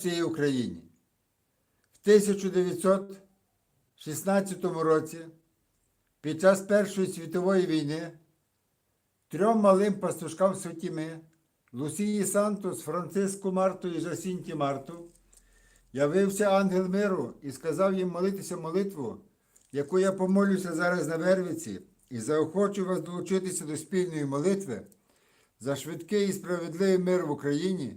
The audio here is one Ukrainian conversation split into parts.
всій Україні. В 1916 році, під час Першої світової війни, трьом малим пастушкам Святіми, Лусії Сантос, Франциску Марту і Жасінті Марту, явився ангел миру і сказав їм молитися молитву, яку я помолюся зараз на Вервиці, і заохочу вас долучитися до спільної молитви за швидкий і справедливий мир в Україні,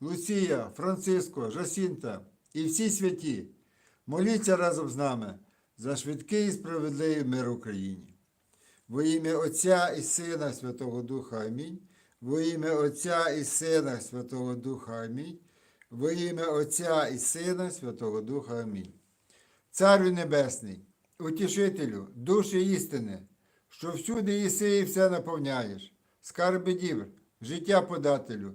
Луція, Франциско, Жасінта і всі святі, моліться разом з нами за швидкий і справедливий мир Україні. Во ім'я Отця і Сина Святого Духа Амінь. Во ім'я Отця і Сина Святого Духа Амінь. Во ім'я Отця і Сина Святого Духа Амінь. Царю Небесний, утішителю, душі істини, що всюди єси і все наповняєш, скарби дів, життя подателю,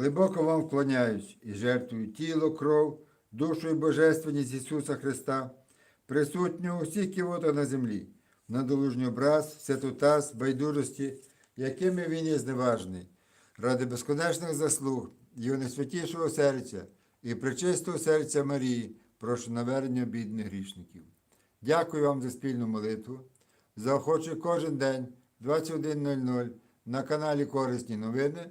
Глибоко вам вклоняюсь і жертвую тіло, кров, душу і божественність Ісуса Христа, присутнього у всіх кивотах на землі, на долужній образ, святотас, байдужості, якими він є зневажний, ради безконечних заслуг Його найсвятішого серця і причистого серця Марії, прошу навернення бідних грішників. Дякую вам за спільну молитву. Заохочую кожен день 21.00 на каналі Корисні новини